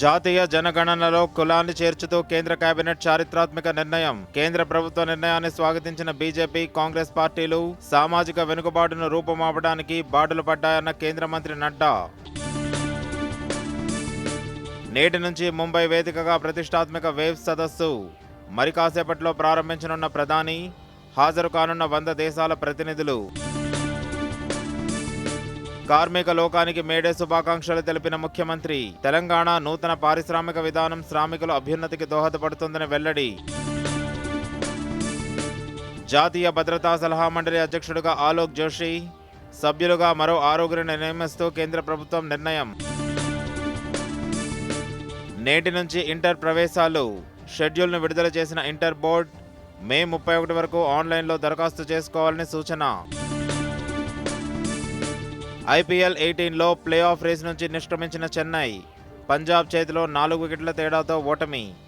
జాతీయ జనగణనలో కులాన్ని చేర్చుతూ కేంద్ర కేబినెట్ చారిత్రాత్మక నిర్ణయం. కేంద్ర ప్రభుత్వ నిర్ణయాన్ని స్వాగతించిన బీజేపీ కాంగ్రెస్ పార్టీలు సామాజిక వెనుకబాటును రూపుమాపడానికి బాటలు పడ్డాయన్న కేంద్ర మంత్రి నడ్డా. నేటి నుంచి ముంబై వేదికగా ప్రతిష్టాత్మక వేవ్ సదస్సు. మరి కాసేపట్లో ప్రారంభించనున్న ప్రధాని హాజరు కానున్న వంద దేశాల ప్రతినిధులు. కార్మిక లోకానికి మేడే శుభాకాంక్షలు తెలిపిన ముఖ్యమంత్రి. తెలంగాణ నూతన పారిశ్రామిక విధానం శ్రామికుల అభ్యున్నతికి దోహదపడుతుందని వెల్లడి. జాతీయ భద్రతా సలహా మండలి అధ్యక్షుడిగా ఆలోక్ జోషి. సభ్యులుగా మరో ఆరుగురిని నియమిస్తూ కేంద్ర ప్రభుత్వం నిర్ణయం. నేటి నుంచి ఇంటర్ ప్రవేశాలు. షెడ్యూల్ను విడుదల చేసిన ఇంటర్ బోర్డ్ మే ముప్పై ఒకటి వరకు ఆన్లైన్లో దరఖాస్తు చేసుకోవాలని సూచన. ఐపీఎల్ ఎయిటీన్లో ప్లే ఆఫ్ రేస్ నుంచి నిష్క్రమించిన చెన్నై పంజాబ్ చేతిలో నాలుగు వికెట్ల తేడాతో ఓటమి.